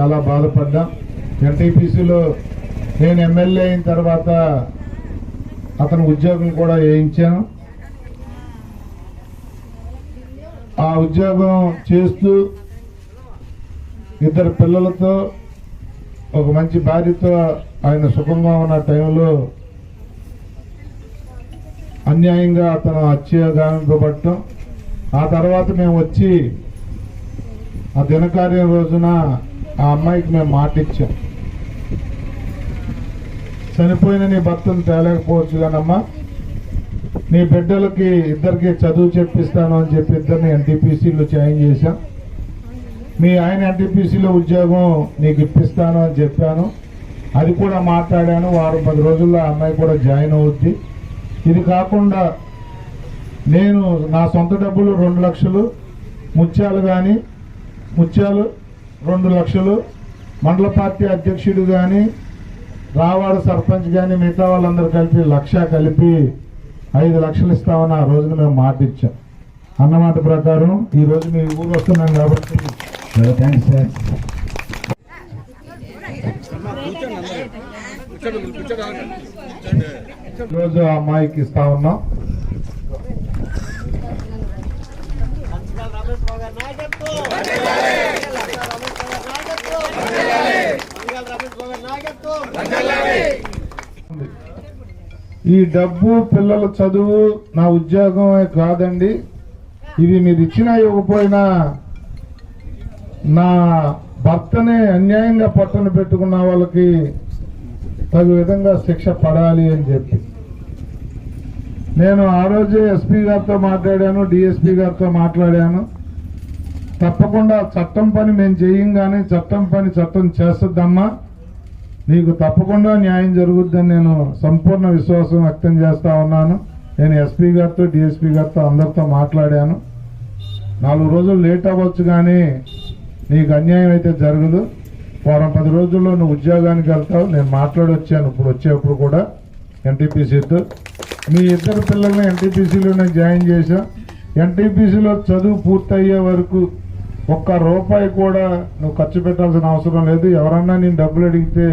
చాలా బాధపడ్డాం. ఎన్టీపీసీలో నేను ఎమ్మెల్యే అయిన తర్వాత అతను ఉద్యోగం కూడా వేయించాను. ఆ ఉద్యోగం చేస్తూ ఇద్దరు పిల్లలతో ఒక మంచి భార్యతో ఆయన సుఖంగా ఉన్న టైంలో అన్యాయంగా అతను హత్యగానింపబడటం ఆ తర్వాత మేము వచ్చి ఆ దినకార్యం రోజున ఆ అమ్మాయికి మేము మాట ఇచ్చాం. చనిపోయిన నీ భర్తను తేలేకపోవచ్చు కానమ్మా నీ బిడ్డలకి ఇద్దరికి చదువు చెప్పిస్తాను అని చెప్పి ఇద్దరిని ఎన్టీపీసీలో జాయిన్ చేశాం. మీ ఆయన ఎన్టీపీసీలో ఉద్యోగం నీకు ఇప్పిస్తాను అని చెప్పాను. అది కూడా మాట్లాడాను. వారు పది రోజుల్లో ఆ అమ్మాయి కూడా జాయిన్ అవుద్ది. ఇది కాకుండా నేను నా సొంత డబ్బులు రెండు లక్షలు ముత్యాలు కానీ ముత్యాలు రెండు లక్షలు. మండల పార్టీ అధ్యక్షుడు కానీ రావాడ సర్పంచ్ కానీ మిగతా వాళ్ళందరూ కలిపి లక్ష కలిపి ఐదు లక్షలు ఇస్తామని ఆ రోజున మేము మాట ఇచ్చాం. అన్నమాట ప్రకారం ఈ రోజు మీ ఊరు వస్తున్నాం కాబట్టి థ్యాంక్స్ సార్ ఈరోజు ఆ అమ్మాయికి ఇస్తా ఉన్నాం. ఈ డబ్బు పిల్లల చదువు నా ఉద్యోగమే కాదండి. ఇవి మీరు ఇచ్చినా ఇవ్వకపోయినా నా భర్తనే అన్యాయంగా పట్టణ పెట్టుకున్న వాళ్ళకి తగు విధంగా శిక్ష పడాలి అని చెప్పి. నేను ఆ రోజే ఎస్పీ గారితో మాట్లాడాను డిఎస్పీ గారితో మాట్లాడాను. తప్పకుండా చట్టం పని మేము చేయం కానీ చట్టం పని చట్టం చేస్తుందమ్మా. నీకు తప్పకుండా న్యాయం జరుగుద్దని నేను సంపూర్ణ విశ్వాసం వ్యక్తం చేస్తూ ఉన్నాను. నేను ఎస్పీ గారితో డిఎస్పీ గారితో అందరితో మాట్లాడాను. నాలుగు రోజులు లేట్ అవ్వచ్చు కానీ నీకు అన్యాయం అయితే జరగదు. వారం పది రోజుల్లో నువ్వు ఉద్యోగానికి వెళ్తావు. నేను మాట్లాడొచ్చాను ఇప్పుడు వచ్చేప్పుడు కూడా ఎన్టీపీసీతో మీ ఇద్దరు పిల్లల్ని ఎన్టీపీసీలో నేను జాయిన్ చేశాం. ఎన్టీపీసీలో చదువు పూర్తయ్యే వరకు ఒక్క రూపాయి కూడా నువ్వు ఖర్చు పెట్టాల్సిన అవసరం లేదు. ఎవరన్నా నేను డబ్బులు అడిగితే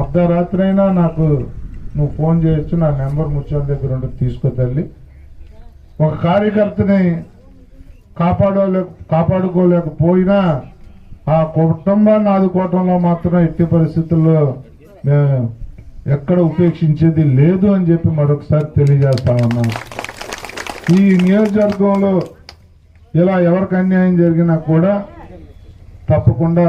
అర్ధరాత్రి అయినా నాకు నువ్వు ఫోన్ చేయొచ్చు నా నెంబర్ ముచ్చాల దగ్గర ఉండి తీసుకో తల్లి. ఒక కార్యకర్తని కాపాడలే కాపాడుకోలేకపోయినా ఆ కుటుంబాన్ని ఆదుకోవటంలో మాత్రం ఎట్టి పరిస్థితుల్లో మేము ఎక్కడ ఉపేక్షించేది లేదు అని చెప్పి మరొకసారి తెలియజేస్తా ఉన్నాం ఈ నియోజకవర్గంలో ఇలా ఎవరికి అన్యాయం జరిగినా కూడా తప్పకుండా